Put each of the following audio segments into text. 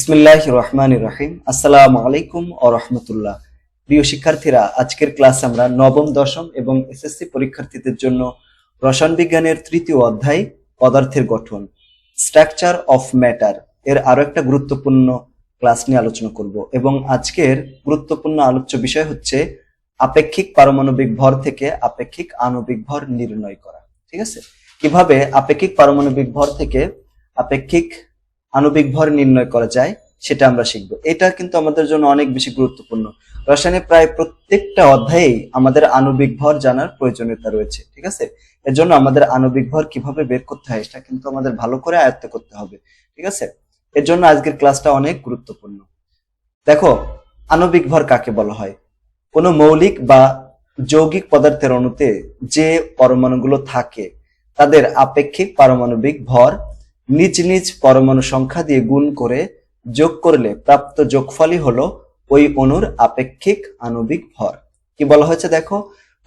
বিসমিল্লাহ রহমান রহিম আসসালামু আলাইকুম ও রহমতুল্লাহ। প্রিয় শিক্ষার্থীরা, আজকের ক্লাস আমরা নবম, দশম এবং এসএসসি পরীক্ষার্থীদের জন্য রসায়ন বিজ্ঞানের তৃতীয় অধ্যায়, পদার্থের গঠন স্ট্রাকচার অফ ম্যাটার এর আরও একটা গুরুত্বপূর্ণ ক্লাস নিয়ে আলোচনা করব এবং আজকের গুরুত্বপূর্ণ আলোচ্য বিষয় হচ্ছে আপেক্ষিক পারমাণবিক ভর থেকে আপেক্ষিক আণবিক ভর নির্ণয় করা। ঠিক আছে? কীভাবে আপেক্ষিক পারমাণবিক ভর থেকে আপেক্ষিক আণবিক ভর নির্ণয় করা যায়, সেটা আমরা শিখব। এটা কিন্তু আমাদের জন্য অনেক বেশি গুরুত্বপূর্ণ। রসায়নে প্রায় প্রত্যেকটা অধ্যায়েই আমাদের আণবিক ভর জানার প্রয়োজনীয়তা রয়েছে, ঠিক আছে? এর জন্য আমাদের আণবিক ভর কীভাবে বের করতে হয়, সেটা কিন্তু আমাদের ভালো করে আয়ত্ত করতে হবে, ঠিক আছে? এর জন্য আজকের ক্লাসটা অনেক গুরুত্বপূর্ণ। দেখো, আণবিক ভর কাকে বলা হয়? কোনো মৌলিক বা যৌগিক পদার্থের অণুতে যে পরমাণুগুলো থাকে, তাদের আপেক্ষিক পারমাণবিক ভর নিজ নিজ পরমাণু সংখ্যা দিয়ে গুণ করে যোগ করলে প্রাপ্ত যোগফলই হলো ওই অণুর আপেক্ষিক আণবিক ভর। কি বলা হয়েছে দেখো?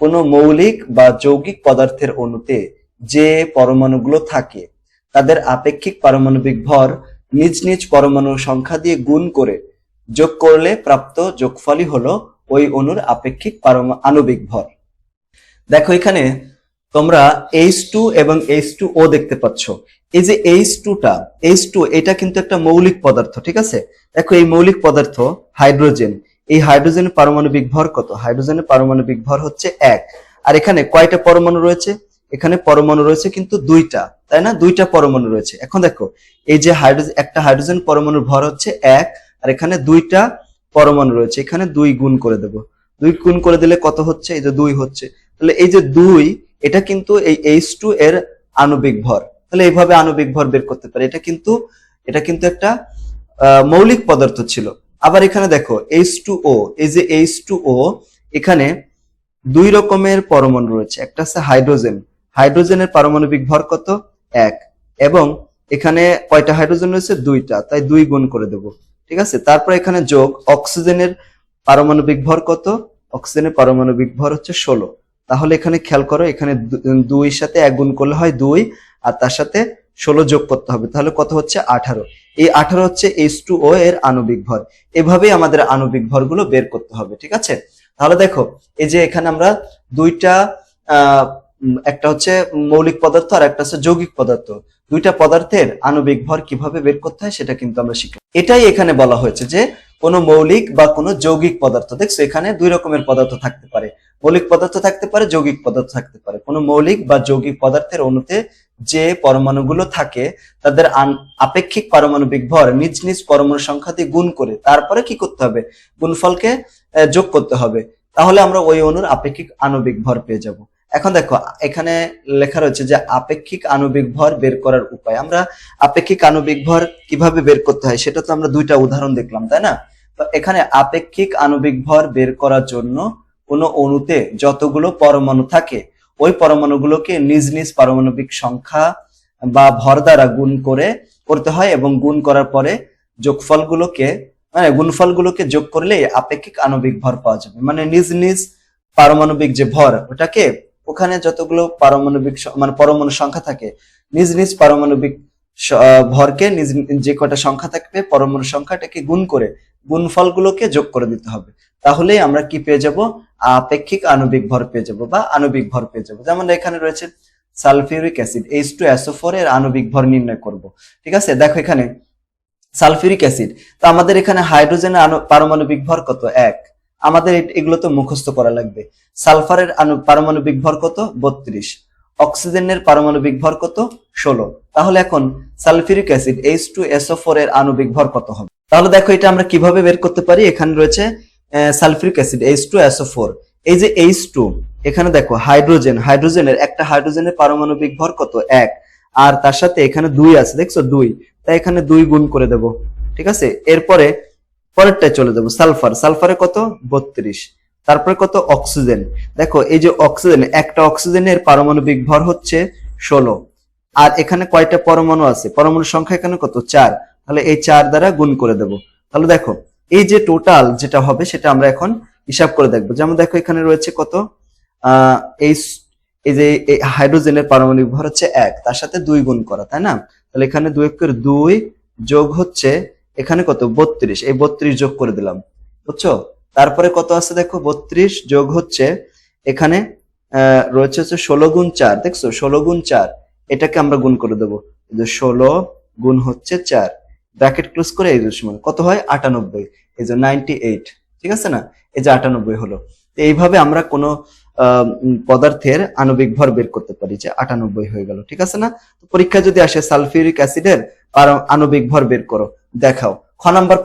কোনো মৌলিক বা যৌগিক পদার্থের অণুতে যে পরমাণুগুলো থাকে, তাদের আপেক্ষিক পারমাণবিক ভর নিজ নিজ পরমাণু সংখ্যা দিয়ে গুণ করে যোগ করলে প্রাপ্ত যোগফলই হলো ওই অণুর আপেক্ষিক আণবিক ভর। দেখো এখানে তোমরা এইচ টু এবং এইচ টু ও দেখতে পাচ্ছ। এই যে এইচ টুটা এইচ টু এটা কিন্তু একটা মৌলিক পদার্থ, ঠিক আছে? দেখো এই মৌলিক পদার্থ, হাইড্রোজেন, এই হাইড্রোজেনের পারমাণবিক ভর কত? হাইড্রোজেনের পারমাণবিক ভর হচ্ছে এক। আর এখানে কয়টা পরমাণু রয়েছে? এখানে পরমাণু রয়েছে কিন্তু দুইটা, তাই না? দুইটা পরমাণু রয়েছে। এখন দেখো, এই যে হাইড্রোজেন একটা হাইড্রোজেন পরমাণুর ভর হচ্ছে এক, আর এখানে দুইটা পরমাণু রয়েছে। এখানে দুই গুণ করে দেব। দুই গুণ করে দিলে কত হচ্ছে? এই যে দুই হচ্ছে। তাহলে এই যে দুই, এটা কিন্তু এই এইচ টু এর আণবিক ভর। তাহলে এইভাবে আণবিক ভর বের করতে পারে। এটা কিন্তু এটা কিন্তু একটা মৌলিক পদার্থ ছিল। আবার এখানে দেখো এইচ টু ও এই যে এইচ টু ও এখানে দুই রকমের পরমাণু রয়েছে। একটা আছে হাইড্রোজেন। হাইড্রোজেনের পারমাণবিক ভর কত? এক। এবং এখানে কয়টা হাইড্রোজেন রয়েছে? দুইটা। তাই দুই গুণ করে দেব। ঠিক আছে? তারপর এখানে যোগ, অক্সিজেনের পারমাণবিক ভর কত? অক্সিজেনের পারমাণবিক ভর হচ্ছে ষোলো। তাহলে এখানে খেয়াল করো, এখানে দুই সাথে এক গুণ করলে হয় দুই আর তার সাথে ষোলো যোগ করতে হবে, তাহলে কত হচ্ছে? আঠারো। এই আঠারো হচ্ছে এইচ টু ও এর আণবিক ভর। এভাবেই আমাদের আণবিক ভরগুলো বের করতে হবে, ঠিক আছে? তাহলে দেখো, এই যে এখানে আমরা দুইটা একটা হচ্ছে মৌলিক পদার্থ আর একটা হচ্ছে যৌগিক পদার্থ। দুইটা পদার্থের আণবিক ভর কীভাবে বের করতে হয় সেটা কিন্তু আমরা শিখলাম। এটাই এখানে বলা হয়েছে যে কোনো মৌলিক বা কোনো যৌগিক পদার্থ, দেখছ, এখানে দুই রকমের পদার্থ থাকতে পারে। মৌলিক পদার্থ থাকতে পারে, যৌগিক পদার্থ থাকতে পারে। কোনো মৌলিক বা যৌগিক পদার্থের অণুতে যে পরমাণুগুলো থাকে, তাদের আপেক্ষিক পারমাণবিক ভর নিজ নিজ পরমাণু সংখ্যা দিয়ে গুণ করে তারপরে কি করতে হবে? গুণফলকে যোগ করতে হবে। তাহলে আমরা ওই অণুর আপেক্ষিক আণবিক ভর পেয়ে যাব। এখন দেখো, এখানে লেখা রয়েছে যে আপেক্ষিক আণবিক ভর বের করার উপায়। আমরা আপেক্ষিক আণবিক ভর কীভাবে বের করতে হয় সেটা তো আমরা দুইটা উদাহরণ দেখলাম, তাই না? তো এখানে আপেক্ষিক আণবিক ভর বের করার জন্য কোনো অণুতে যতগুলো পরমাণু থাকে ওই পরমাণুগুলোকে নিজ নিজ পারমাণবিক সংখ্যা বা ভর দ্বারা গুণ করে করতে হয় এবং গুণ করার পরে যোগফলগুলোকে মানে গুণফলগুলোকে যোগ করলে আপেক্ষিক আণবিক ভর পাওয়া যাবে। মানে নিজ নিজ পারমাণবিক যে ভর, ওটাকে ওখানে যতগুলো পারমাণবিক মানে পরমাণু সংখ্যা থাকে, নিজ নিজ পারমাণবিক ভরকে নিজ যে কটা সংখ্যা থাকবে পরমাণু সংখ্যাটাকে গুণ করে গুণফলগুলোকে যোগ করে দিতে হবে। তাহলেই আমরা কি পেয়ে যাব? আপেক্ষিক আণবিক ভর পেয়ে যাব বা আণবিক ভর পেয়ে যাব। যেমন এখানে রয়েছে sulphuric acid H two SO four এর আণবিক ভর নির্ণয় করব। ঠিক আছে? দেখো এখানে সালফিউরিক অ্যাসিড, তো আমাদের এখানে হাইড্রোজেনের পারমাণবিক ভর কত? এক। আমাদের এগুলো তো মুখস্থ করা লাগবে। সালফারের পারমাণবিক ভর কত? বত্রিশ। অক্সিজেনের পারমাণবিক ভর কত? ষোলো। তাহলে এখন sulphuric acid H two SO four এর আণবিক ভর কত হবে? তাহলে দেখো এটা আমরা কীভাবে বের করতে পারি? এখানে রয়েছে sulphuric acid H two SO four এই যে এইচ টু এখানে দেখো, হাইড্রোজেন। হাইড্রোজেনের একটা হাইড্রোজেনের পারমাণবিক ভর কত? এক। আর তার সাথে এখানে দুই আছে, দেখছ? দুই। তাই এখানে দুই গুণ করে দেব। ঠিক আছে? এরপরে, পরেরটায় চলে যাব সালফার। সালফারে কত? বত্রিশ। তারপরে কত? অক্সিজেন। দেখো, এই যে অক্সিজেন, একটা অক্সিজেনের পারমাণবিক ভর হচ্ছে ষোলো। আর এখানে কয়টা পরমাণু আছে? পরমাণু সংখ্যা এখানে কত? চার। তাহলে এই চার দ্বারা গুণ করে দেব। তাহলে দেখো এই যে টোটাল যেটা হবে সেটা আমরা এখন হিসাব করে দেখব। যেমন দেখো এখানে রয়েছে কত? এই এই যে হাইড্রোজেনের পারমাণবিক ভর হচ্ছে এক, তার সাথে দুই গুণ করা, তাই না? তাহলে এখানে দুই একের দুই যোগ হচ্ছে এখানে কত? বত্রিশ। এই বত্রিশ যোগ করে দিলাম, বুঝছ? তারপরে কত আছে দেখো? বত্রিশ যোগ হচ্ছে এখানে রয়েছে হচ্ছে ষোলো গুণ চার, দেখছ? ষোলো গুণ চার, এটাকে আমরা গুণ করে দেবো। ষোলো গুণ হচ্ছে চার। ব্র্যাকেট ক্লোজ করে এই সমান। কত হয়? আটানব্বই। এই যে নাইনটি এইট ঠিক আছে না? এই যে আটানব্বই হলো। তো এইভাবে আমরা কোনো পদার্থের আণবিক ভর বের করতে পারি যে আটানব্বই হয়ে গেল। ঠিক আছে না? পরীক্ষা যদি আসে সালফিউরিক অ্যাসিডের আণবিক ভর বের করো, দেখাও। খ নাম্বার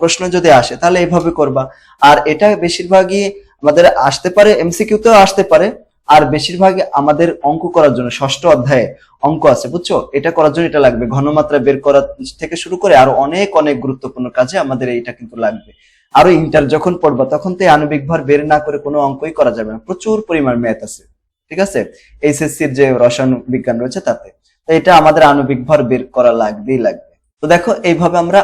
প্রশ্ন যদি আসে, তাহলে এইভাবে করবা। আর এটা বেশিরভাগই আমাদের আসতে পারে এমসিকিউতেও আসতে পারে। আর বেশিরভাগই আমাদের অঙ্ক করার জন্য, ষষ্ঠ অধ্যায়ে অঙ্ক আছে, বুঝছ? এটা করার জন্য এটা লাগবে। ঘনমাত্রা বের করা থেকে শুরু করে আরও অনেক অনেক গুরুত্বপূর্ণ কাজে আমাদের এইটা কিন্তু লাগবে। আরও ইন্টার যখন পড়বা, তখন তো আণবিক ভর বের না করে কোনো অঙ্কই করা যাবে না। প্রচুর পরিমাণ ম্যাথ আছে, ঠিক আছে? এইচএসসির যে রসায়ন বিজ্ঞান রয়েছে তাতে। তো এটা আমাদের আণবিক ভর বের করা লাগবেই লাগবে। তো দেখো, এইভাবে আমরা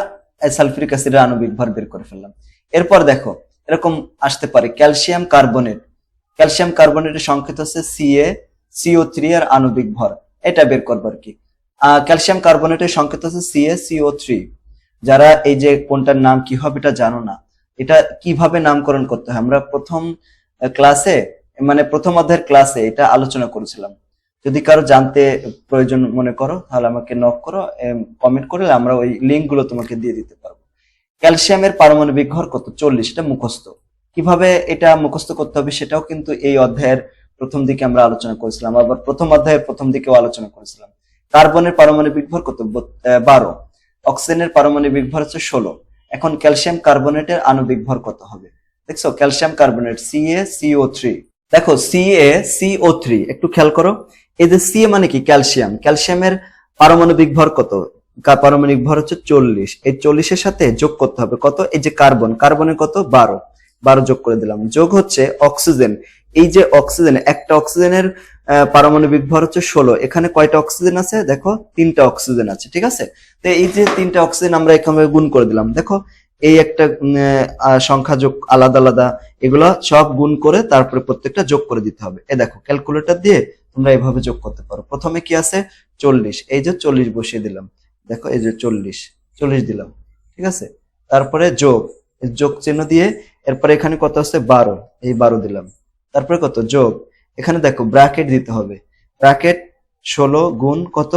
সালফিউরিক অ্যাসিডের আণবিক ভর বের করে ফেললাম। এরপর দেখো, এরকম আসতে পারে ক্যালসিয়াম কার্বনেট। ক্যালসিয়াম কার্বনেটের সংকেত হচ্ছে সিএ সিও থ্রি আর আণবিক ভর। এটা বের করবার কি। আহ, ক্যালসিয়াম কার্বনেটের সংকেত হচ্ছে সিএ সিও থ্রি যারা এই যে কোনটার নাম কি হবে এটা জানো না। এটা কীভাবে নামকরণ করতে হয়? আমরা প্রথম ক্লাসে মানে প্রথম অধ্যায়ের ক্লাসে এটা আলোচনা করেছিলাম। যদি কারও জানতে প্রয়োজন মনে করো তাহলে আমাকে নক করো কমেন্ট করলে আমরা ওই লিঙ্কগুলো তোমাকে দিয়ে দিতে পারব। ক্যালসিয়ামের পারমাণবিক ঘর কত? চল্লিশ এটা মুখস্থ। কীভাবে এটা মুখস্থ করতে হবে সেটাও কিন্তু এই অধ্যায়ের প্রথম দিকে আমরা আলোচনা করেছিলাম, আবার প্রথম অধ্যায়ের প্রথম দিকেও আলোচনা করেছিলাম। কার্বনের পারমাণবিক ভর কত? বারো। অক্সিজেনের পারমাণবিক ভর হচ্ছে ষোলো। এখন ক্যালসিয়াম কার্বনেটের আণবিক ভর কত হবে? দেখছ, calcium carbonate CA CO three দেখো সিএ সিও থ্রি একটু খেয়াল করো। এই যে সিএ মানে কি? ক্যালসিয়াম। ক্যালসিয়ামের পারমাণবিক ভর কত? পারমাণবিক ভর হচ্ছে চল্লিশ। এই চল্লিশের সাথে যোগ করতে হবে কত? এই যে কার্বন। কার্বনের কত? বারো। বারো যোগ করে দিলাম। যোগ হচ্ছে অক্সিজেন। এই যে অক্সিজেন, একটা অক্সিজেনের পারমাণবিক ভর হচ্ছে ষোলো। এখানে কয়টা অক্সিজেন আছে? দেখো, তিনটা অক্সিজেন আছে, ঠিক আছে? তো এই যে তিনটা অক্সিজেন আমরা এখানে গুণ করে দিলাম। দেখো, এই একটা সংখ্যা যোগ আলাদা আলাদা, এগুলো সব গুণ করে তারপরে প্রত্যেকটা যোগ করে দিতে হবে। এ দেখো ক্যালকুলেটর দিয়ে তোমরা এভাবে যোগ করতে পারো। প্রথমে কি আছে? চল্লিশ। এই যে চল্লিশ বসিয়ে দিলাম। দেখো, এই যে চল্লিশ। চল্লিশ দিলাম, ঠিক আছে? তারপরে যোগ। যোগ চিহ্ন দিয়ে এরপরে এখানে কত আছে? বারো। এই বারো দিলাম। তারপরে কত? যোগ। এখানে দেখো ব্র্যাকেট দিতে হবে। ব্র্যাকেট ষোলো গুণ কত?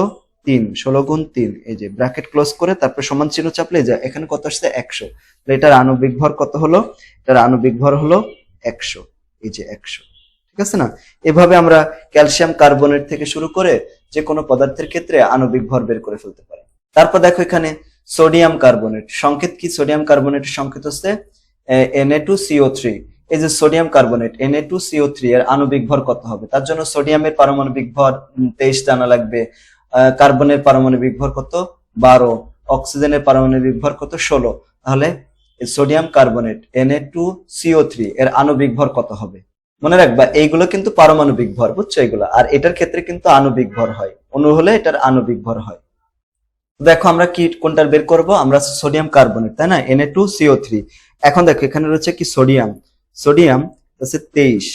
তিন। ষোলো গুণ তিন। এই যে ব্র্যাকেট ক্লোজ করে তারপরে সমান চিহ্ন চাপলে যে এখানে কত আসছে? একশো। এটার আণবিক ভর কত হলো? এটার আণবিক ভর হলো একশো। এই যে একশো। ঠিক আছে না? এভাবে আমরা ক্যালসিয়াম কার্বনেট থেকে শুরু করে যে কোনো পদার্থের ক্ষেত্রে আণবিক ভর বের করে ফেলতে পারি। তারপর দেখো এখানে সোডিয়াম কার্বনেট। সংকেত কি? সোডিয়াম কার্বনেটের সংকেত হচ্ছে এনএ টু সিও থ্রি এই যে sodium carbonate NA two CO three এর আণবিক ভর কত হবে? তার জন্য সোডিয়ামের পারমাণবিক ভর তেইশ জানা লাগবে। কার্বনের পারমাণবিক ভর কত? বারো। অক্সিজেনের পারমাণবিক ভর কত? ষোলো। তাহলে sodium carbonate NA two CO three এর আণবিক ভর কত হবে? মনে রাখবা, এইগুলো কিন্তু পারমাণবিক ভর, বুঝছ এগুলো? আর এটার ক্ষেত্রে কিন্তু আণবিক ভর হয়। অণু হলে এটার আণবিক ভর হয়। দেখো আমরা কি, কোনটার বের করব? আমরা সোডিয়াম কার্বনেট তাই না? এনএ টু সিও থ্রি এখন দেখো, এখানে রয়েছে কি সোডিয়াম সোডিয়াম হচ্ছে তেইশ।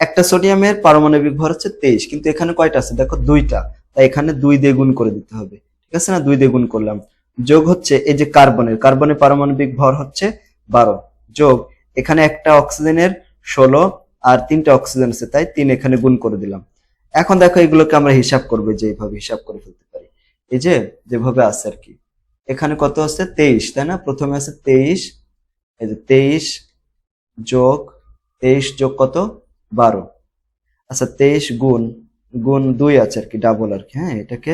একটা সোডিয়ামের পারমাণবিক ভর হচ্ছে তেইশ, কিন্তু এখানে কয়টা আছে? দেখো, দুইটা। তাই এখানে দুই দিয়ে গুণ করে দিতে হবে। ঠিক আছে না? দুই দিয়ে গুণ করলাম। যোগ হচ্ছে এই যে কার্বনের কার্বনের পারমাণবিক ভর হচ্ছে বারো। যোগ, এখানে একটা অক্সিজেনের ষোলো আর তিনটা অক্সিজেন আছে, তাই তিন এখানে গুণ করে দিলাম। এখন দেখো, এগুলোকে আমরা হিসাব করব যে এইভাবে হিসাব করে ফেলতে এই যে, যেভাবে আছে আর কি। এখানে কত আছে? তেইশ, তাই না? প্রথমে আছে তেইশ, এই যে তেইশ যোগ তেইশ যোগ কত? বারো। আচ্ছা তেইশ গুণ গুণ দুই আছে আর কি ডাবল আর কি হ্যাঁ? এটাকে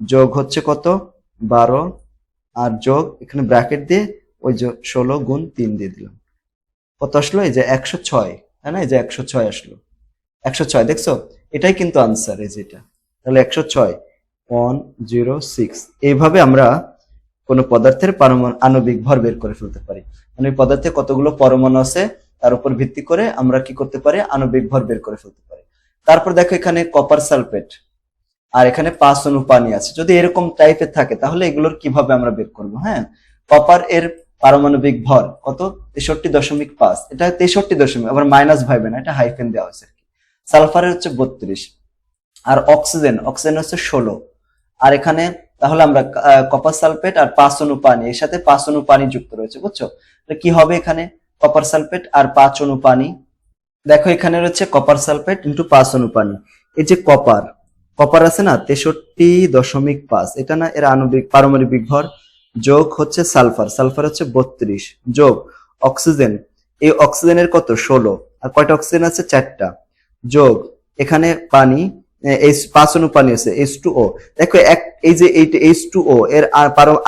যোগ হচ্ছে কত? বারো। আর যোগ, এখানে ব্র্যাকেট দিয়ে ওই যে ষোলো গুণ তিন দিয়ে দিলাম। কত আসলো? এই যে একশো ছয়, তাই না? এই যে একশো ছয় আসলো। একশো ছয়, দেখছ? এটাই কিন্তু আনসার এই যেটা তাহলে একশো ছয় ওয়ান জিরো সিক্স এইভাবে আমরা কোনো পদার্থের আণবিক ভর বের করে ফেলতে পারি। মানে পদার্থে কতগুলো পরমাণু আছে, তার উপর ভিত্তি করে আমরা কি করতে পারি? আণবিক ভর বের করে ফেলতে পারি। তারপর দেখো এখানে কপার সালফেট আর এখানে পাঁচ অনু পানি আছে। যদি এরকম টাইপের থাকে, তাহলে এগুলোর কীভাবে আমরা বের করব হ্যাঁ? কপার এর পারমাণবিক ভর কত? তেষট্টি দশমিক পাঁচ। এটা তেষট্টি দশমিক, আবার মাইনাস ভাইবে না, এটা হাইফেন দেওয়া হয়েছে সালফারের হচ্ছে বত্রিশ। আর অক্সিজেন অক্সিজেন হচ্ছে ষোলো। আর এখানে তাহলে আমরা কপার সালফেট আর পাঁচ অণু পানি এর সাথে পাঁচ অণু পানি যুক্ত রয়েছে, বুঝছ? কি হবে এখানে? কপার সালফেট আর পাঁচ অণু পানি দেখো এখানে রয়েছে কপার সালফেট ইন্টু পাঁচ অণু পানি এই যে কপার কপার আছে না, তেষট্টি দশমিক পাঁচ। এটা না এর আণবিক, পারমাণবিক ভর। যোগ হচ্ছে সালফার সালফার হচ্ছে বত্রিশ। যোগ, অক্সিজেন। এই অক্সিজেনের কত? ষোলো। আর কয়টা অক্সিজেন আছে? চারটা। যোগ, এখানে পানি এই পাঁচ অণু পানি আছে এইচ টু ও। দেখো, এক, এই যে এইচ টু ও, এর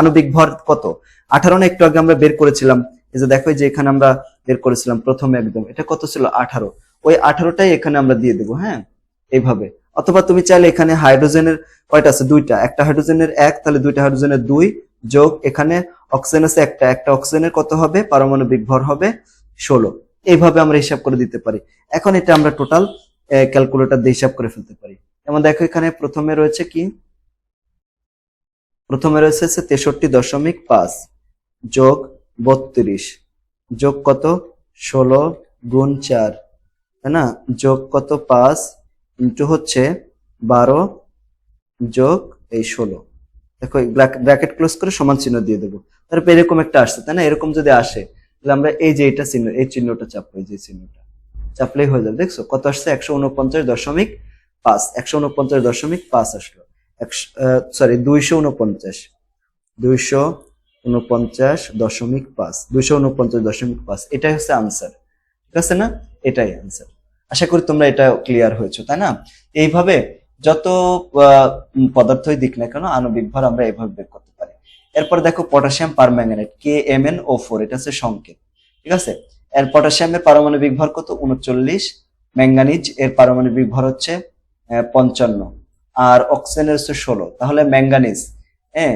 আণবিক ভর কত? আঠারো না একটু আগে আমরা বের করেছিলাম। এই যে দেখো যে এখানে আমরা বের করেছিলাম প্রথমে একদম। এটা কত ছিল? আঠারো। ওই আঠারোটাই এখানে আমরা দিয়ে দেবো হ্যাঁ? এইভাবে। অথবা তুমি চাইলে এখানে হাইড্রোজেনের কয়টা আছে? দুইটা। একটা হাইড্রোজেনের এক, তাহলে দুইটা হাইড্রোজেনের দুই যোগ এখানে অক্সিজেন আছে একটা। একটা অক্সিজেনের কত হবে? পারমাণবিক ভর হবে ষোলো। এইভাবে আমরা হিসাব করে দিতে পারি। এখন এটা আমরা টোটাল ক্যালকুলেটর দিয়ে হিসাব করে ফেলতে পারি। যেমন দেখো এখানে প্রথমে রয়েছে কি? প্রথমে রয়েছে তেষট্টি দশমিক পাঁচ যোগ বত্রিশ। যোগ কত? ষোলো গুণ চার। তাই না? যোগ কত? পাঁচ ইন্টু হচ্ছে বারো যোগ এই ষোলো। দেখো ব্র্যাকেট ক্লোজ করে সমান চিহ্ন দিয়ে দেবো। তারপর এরকম একটা আসছে, তাই না? এরকম যদি আসে, তাহলে আমরা এই যে এটা চিহ্ন, এই চিহ্নটা চাপবো, এই যে চিহ্নটা। চাপলেই হয়ে যাবে। দেখছ? কত আসছে? একশো উনপঞ্চাশ দশমিক পাঁচ। একশো উনপঞ্চাশ দশমিক পাঁচ আসলো। একশো সরি দুইশো উনপঞ্চাশ। দুইশো উনপঞ্চাশ দশমিক পাঁচ। দুইশো উনপঞ্চাশ দশমিক পাঁচ। এটাই হচ্ছে আনসার ঠিক আছে না? এটাই আনসার আশা করি তোমরা এটা ক্লিয়ার হয়েছো, তাই না? এইভাবে যত পদার্থই দিক না কেন আণবিক ভর আমরা এইভাবে বের করতে পারি। এরপর দেখো potassium permanganate K M N O four এটা হচ্ছে সংকেত। ঠিক আছে? এর পটাশিয়ামের পারমাণবিক ভর কত? উনচল্লিশ। ম্যাঙ্গানিজ এর পারমাণবিক ভর হচ্ছে পঞ্চান্ন। আর অক্সিজেনের হচ্ছে ষোলো। তাহলে ম্যাঙ্গানিজ হ্যাঁ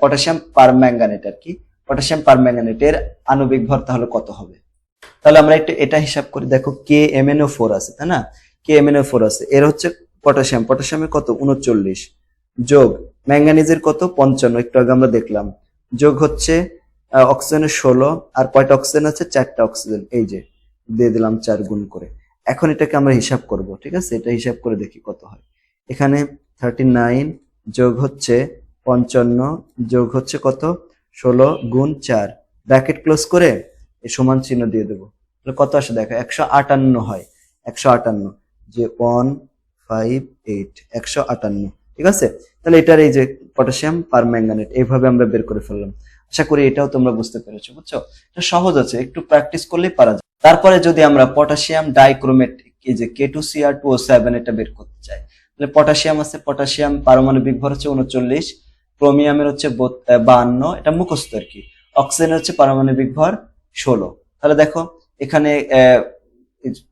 পটাশিয়াম পারম্যাঙ্গানেট আর কি। পটাশিয়াম পারম্যাঙ্গানেট এর আণবিক ভর তাহলে কত হবে? তাহলে আমরা একটু এটা হিসাব করি। দেখো কে এম এন ফোর আছে, তাই না? কে এম এন ফোর আছে। এর হচ্ছে পটাশিয়াম। পটাশিয়ামের কত? উনচল্লিশ। যোগ ম্যাঙ্গানিজের কত? পঞ্চান্ন। একটু আগে আমরা দেখলাম। যোগ হচ্ছে অক্সিজেনের ষোলো, আর কয়টা অক্সিজেন আছে? চারটা অক্সিজেন এই যে, দিয়ে দিলাম চার গুণ করে। এখন এটাকে আমরা হিসাব করব, ঠিক আছে? এটা হিসাব করে দেখি কত হয়। এখানে থার্টি নাইন যোগ হচ্ছে পঞ্চান্ন, যোগ হচ্ছে কত? ষোলো গুণ চার। ব্র্যাকেট ক্লোজ করে এই সমান চিহ্ন দিয়ে দেবো। তাহলে কত আসে? দেখো, একশো আটান্ন হয়। একশো আটান্ন, যে ওয়ান ফাইভ এইট একশো আটান্ন। ঠিক আছে? তাহলে এটার এই যে পটাশিয়াম পারম্যাঙ্গানেট এইভাবে আমরা বের করে ফেললাম। আশা করি এটাও তোমরা বুঝতে পেরেছ, বুঝছ? এটা সহজ আছে, একটু প্র্যাকটিস করলেই পারা যায়। তারপরে যদি আমরা পটাশিয়াম ডাইক্রোমেট এই যে K two CR two O seven এটা বের করতে চাই, তাহলে পটাশিয়াম আছে পটাশিয়াম পারমাণবিক ভর হচ্ছে উনচল্লিশ ক্রোমিয়ামের হচ্ছে বাহান্ন, এটা মুখস্থ আর কি। অক্সিজেনের হচ্ছে পারমাণবিক ভর ষোলো। তাহলে দেখো, এখানে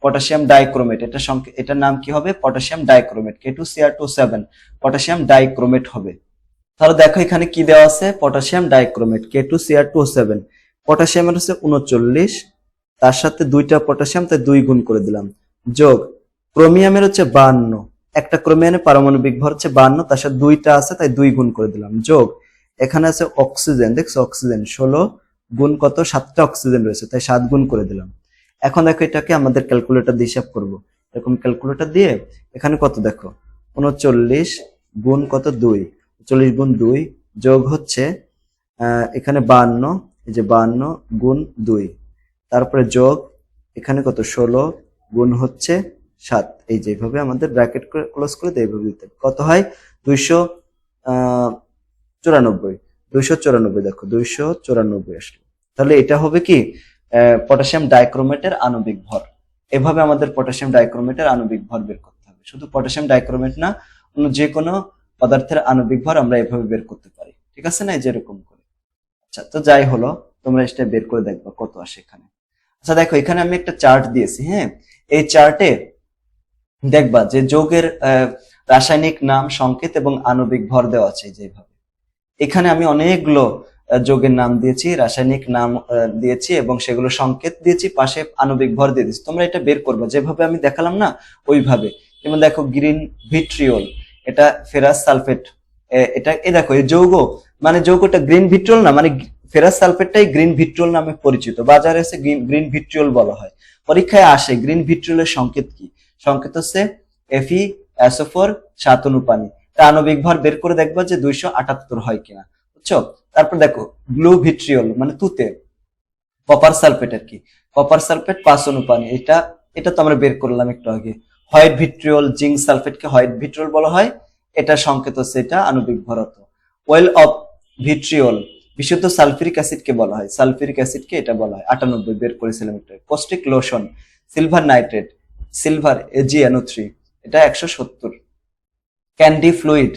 পটাশিয়াম ডাইক্রোমেট এটা এটার নাম কি হবে? Potassium dichromate K two CR two seven potassium dichromate হবে। তাহলে দেখো এখানে কি দেওয়া আছে? Potassium dichromate K two CR two seven পটাশিয়ামের হচ্ছে উনচল্লিশ, তার সাথে দুইটা পটাশিয়াম, তাই দুই গুণ করে দিলাম। যোগ, ক্রোমিয়ামের হচ্ছে বান্ন। একটা ক্রোমিয়ামের পারমাণবিক ভর হচ্ছে বান্ন, তার সাথে দুইটা আছে, তাই দুই গুণ করে দিলাম। যোগ, এখানে আছে অক্সিজেন, দেখছ অক্সিজেন, ষোলো গুণ কত? সাতটা অক্সিজেন রয়েছে, তাই সাত গুণ করে দিলাম। এখন দেখো এটাকে আমাদের ক্যালকুলেটর দিয়ে হিসাব করব। এরকম ক্যালকুলেটর দিয়ে এখানে কত দেখো? উনচল্লিশ গুণ কত? দুই। চল্লিশ গুণ দুই যোগ হচ্ছে এখানে বান্ন, এই যে বান্ন গুণ দুই। তারপরে যোগ, এখানে কত? ষোলো গুণ হচ্ছে সাত। এই যে এইভাবে আমাদের ব্র্যাকেট ক্লোজ করে দিয়ে দিতে। কত হয়? দুইশো চুরানব্বই। দুইশো চুরানব্বই, দেখো, দুইশো চুরানব্বই আসলো। তাহলে এটা হবে কি? পটাশিয়াম ডাইক্রোমেটের আণবিক ভর। এভাবে আমাদের পটাশিয়াম ডাইক্রোমেটের আণবিক ভর বের করতে হবে। শুধু পটাশিয়াম ডাইক্রোমেট না, অন্য যে কোনো পদার্থের আণবিক ভর আমরা এভাবে বের করতে পারি। ঠিক আছে না? যেরকম করে। আচ্ছা তো যাই হলো, তোমরা এটা বের করে দেখবা কত আসে এখানে। আচ্ছা দেখো, এখানে আমি একটা চার্ট দিয়েছি হ্যাঁ? এই চার্টে দেখবা যে যৌগের রাসায়নিক নাম, সংকেত এবং আণবিক ভর দেওয়া আছে যেভাবে এখানে আমি অনেকগুলো যৌগের নাম দিয়েছি, রাসায়নিক নাম দিয়েছি এবং সেগুলো সংকেত দিয়েছি, পাশে আণবিক ভর দিয়ে দিয়েছি। তোমরা এটা বের করবে। যেভাবে আমি দেখালাম না, ওইভাবে। যেমন দেখো, গ্রিন ভিট্রিওল। এটা ফেরাস সালফেট এটা, এ দেখো, এই যৌগ মানে যৌগটা গ্রিন ভিট্রিওল না মানে ফেরাস সালফেটটাই গ্রিন ভিট্রিওল নামে পরিচিত। বাজারে এসে গ্রিন ভিট্রিওল বলা হয়। পরীক্ষায় আসে গ্রিন ভিট্রিওলের সংকেত কি? সংকেত হচ্ছে এফি অ্যাসোফোর সাত অনুপানি তা আণবিক ভর বের করে দেখবা যে দুইশো আটাত্তর হয় কিনা। বুঝছ? তারপর দেখো ব্লু ভিট্রিয়ল মানে তুতে। কপার সালফেট আর কি। কপার সালফেট পাঁচ অনুপানি। এটা এটা তো আমরা বের করলাম একটু আগে। হোয়াইট ভিট্রিয়ল জিঙ্ক সালফেটকে হোয়াইট ভিট্রিয়ল বলা হয়। এটা সংকেত হচ্ছে এটা আণবিক ভরত। ওয়েল অফ ভিট্রিওল, বিশুদ্ধ সালফিরিক অ্যাসিডকে বলা হয়। সালফিরিক অ্যাসিডকে এটা বলা হয়। আটানব্বই বের করেছিলাম একটা। Caustic lotion, silver nitrate, silver AGNO three এটা একশো সত্তর। Candy fluid,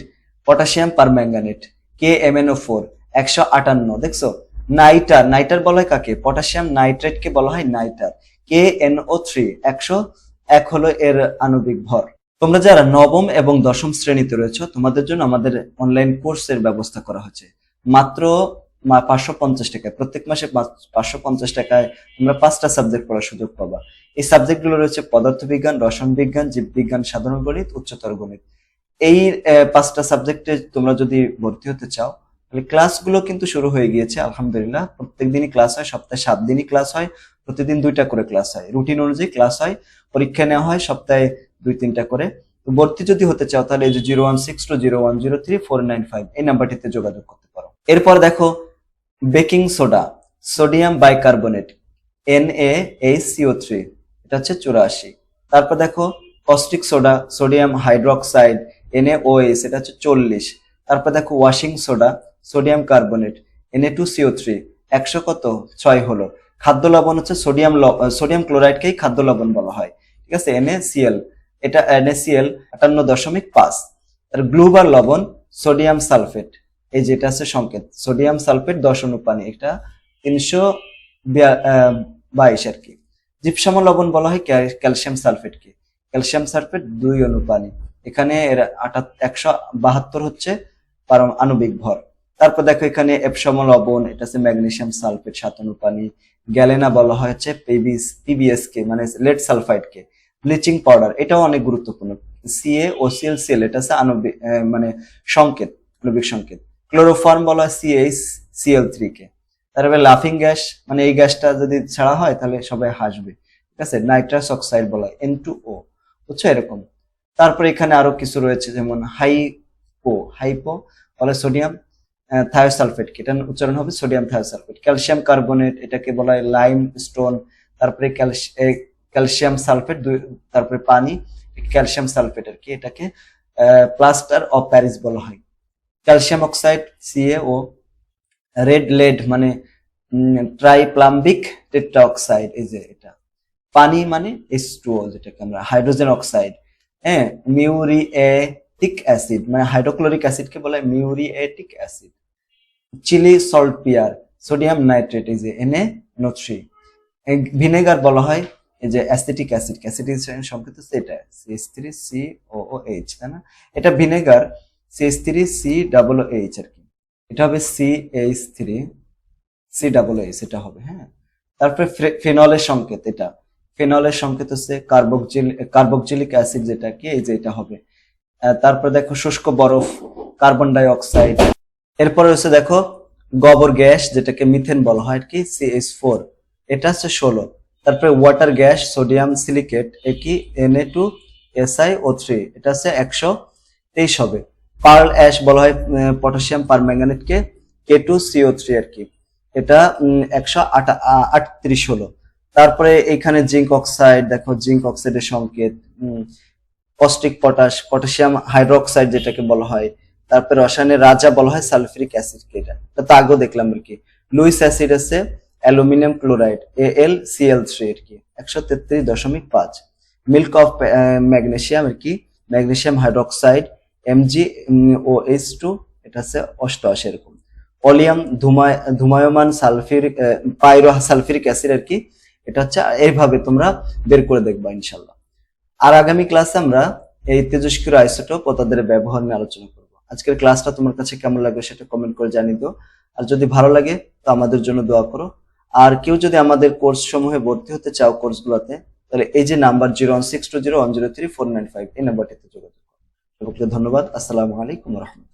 potassium permanganate K M MNO four একশো আটান্ন। দেখছ? নাইটার নাইটার বলা হয় কাকে? পটাশিয়াম নাইট্রেটকে বলা হয় নাইটার। কে এনও থ্রি একশো এক হলো এর আণবিক ভর। তোমরা যারা নবম এবং দশম শ্রেণীতে রয়েছে, তোমাদের জন্য আমাদের অনলাইন কোর্সের ব্যবস্থা করা হয়েছে মাত্র পাঁচশো পঞ্চাশ টাকায়, প্রত্যেক মাসে পাঁচশো পঞ্চাশ টাকায় তোমরা পাঁচটা সাবজেক্ট পড়ার সুযোগ পাবা। এই সাবজেক্টগুলো রয়েছে পদার্থবিজ্ঞান রসায়ন বিজ্ঞান জীববিজ্ঞান, সাধারণ গণিত, উচ্চতর গণিত। এই পাঁচটা সাবজেক্টে তোমরা যদি ভর্তি হতে চাও তাহলে ক্লাসগুলো কিন্তু শুরু হয়ে গিয়েছে, আলহামদুলিল্লাহ। প্রত্যেক দিনই ক্লাস হয়, সপ্তাহে সাত দিনই ক্লাস হয়, প্রতিদিন দুইটা করে ক্লাস হয়। রুটিন অনুযায়ী ক্লাস হয়, পরীক্ষা নেওয়া হয়, সপ্তাহে দুই, তিনটা করে। তো ভর্তি যদি হতে চাও তাহলে এই যে zero one six two zero one zero three four nine five এই নাম্বারটিতে যোগাযোগ করতে পারো। এরপর দেখো baking soda sodium bicarbonate N A H CO three এটা হচ্ছে চুরাশি। তারপর দেখো caustic soda sodium hydroxide NaOH এটা হচ্ছে চল্লিশ। তারপর দেখো washing soda sodium carbonate Na2CO3 two CO three একশো কত? ছয় হলো। খাদ্য লবণ হচ্ছে সোডিয়াম সোডিয়াম ক্লোরাইডকেই খাদ্য লবণ বলা হয়। ঠিক আছে? NaCl এটা NaCl আটান্ন দশমিক পাঁচ। আর গ্লুবার লবণ, সোডিয়াম সালফেট। এই যেটা আছে সংকেত, সোডিয়াম সালফেট দশ অনুপানি, এটা তিনশো বাইশ আর কি। জিপসাম লবণ বলা হয় ক্যাল- ক্যালসিয়াম সালফেটকে। ক্যালসিয়াম সালফেট দুই অনুপানি। এখানে এর আটা একশো বাহাত্তর হচ্ছে আণবিক ভর। তারপর দেখো এখানে এপসম লবণ, এটা হচ্ছে ম্যাগনেসিয়াম সালফেট সাত অনুপানি গ্যালেনা বলা হয় হচ্ছে পিবিএস কে মানে লেড সালফাইড কে ব্লিচিং পাউডার, এটাও অনেক গুরুত্বপূর্ণ। সিএ ও সিএল সিএল এটা হচ্ছে আণবিক মানে সংকেত, আণবিক সংকেত। ক্লোরোফর্ম বলা হয় সিএইচ, সিএল থ্রি কে তারপরে লাফিং গ্যাস মানে এই গ্যাসটা যদি ছাড়া হয়, তাহলে সবাই হাসবে। ঠিক আছে? নাইট্রাস অক্সাইড বলা হয়, এন টু ও। বুঝছ এরকম? তারপরে এখানে আরও কিছু রয়েছে, যেমন হাইপো হাইপো বলে সোডিয়াম। থায়োসালফেট এটা উচ্চারণ হবে সোডিয়াম থায়োসালফেট ক্যালসিয়াম কার্বনেট এটাকে বলা হয় লাইম স্টোন তারপরে ক্যালসিয়াম সালফেট তারপরে পানি ক্যালসিয়াম সালফেট আর কি? এটাকে প্লাস্টার অফ প্যারিস বলা হয়। Calcium oxide CA O red lead মানে ট্রাইপ্লাম্বিক টেট্রাঅক্সাইড এই যে এটা। পানি মানে এস যেটাকে আমরা হাইড্রোজেন অক্সাইড হ্যাঁ মিউরিয়েটিক অ্যাসিড মানে হাইড্রোক্লোরিক অ্যাসিডকে বলা হয় muriatic acid Chile saltpetre sodium nitrate এই যে এনএ নো থ্রি ভিনেগার বলা হয়, এই যে অ্যাসিটিক অ্যাসিড অ্যাসিটিক সংকেত হচ্ছে এটা CS three C O H তাই না? এটা vinegar CS three C double O H আর কি। এটা হবে C H three C double H এটা হবে হ্যাঁ। তারপরে ফেনলের সংকেত এটা। ফেনলের সংকেত হচ্ছে কার্বক্সিল কার্বক্সিলিক অ্যাসিড যেটা কি এই যে এটা হবে। তারপরে দেখো শুষ্ক বরফ কার্বন ডাই অক্সাইড এরপরে হচ্ছে দেখো, গোবর গ্যাস, যেটাকে মিথেন বলা হয় কি সিএইচ ফোর এটা হচ্ছে ষোলো। তারপরে ওয়াটার গ্যাস সোডিয়াম সিলিকেট এ কি? NA two SI O three এটা হচ্ছে একশো তেইশ হবে। পার্ল অ্যাশ বলা হয় পটাশিয়াম পারম্যাঙ্গানেটকে কে টু সিও থ্রি আর কি। এটা একশো আটত্রিশ হলো। তারপরে এখানে জিঙ্ক অক্সাইড, দেখো, জিঙ্ক অক্সাইডের সংকেত কস্টিক পটাশ পটাশিয়াম হাইড্রোক্সাইড যেটাকে বলা হয় তারপরে রসায়নের রাজা বলা হয় সালফিরিক অ্যাসিড এটা? এটা তো আগেও দেখলাম আর কি। লুইস অ্যাসিড আছে aluminium chloride A L C L three আর কি, একশো তেত্রিশ দশমিক পাঁচ। মিল্ক অফ ম্যাগনেসিয়াম আর কি? Magnesium hydroxide Mg O H two এটা হচ্ছে অষ্টআশি এরকম। অলিয়াম ধুমায়, ধুমায়মান সালফিরিক পাইরো সালফিরিক অ্যাসিড আর কি? এটা হচ্ছে, এইভাবে তোমরা বের করে দেখবা ইনশাল্লাহ। আর আগামী ক্লাসে আমরা এই তেজস্ক্রিয় আইসোটোপ ও তাদের ব্যবহার নিয়ে আলোচনা করব। আজকের ক্লাসটা তোমার কাছে কেমন লাগবে সেটা কমেন্ট করে জানিয়ে দিও। আর যদি ভালো লাগে, তো আমাদের জন্য দোয়া করো। আর কেউ যদি আমাদের কোর্স সমূহে ভর্তি হতে চাও কোর্সগুলোতে তাহলে এই যে number zero one six two zero one zero three four nine five এই নাম্বারটিতে যোগাযোগ করো। ধন্যবাদ। আসসালামু আলাইকুম রহমতুল্লাহ।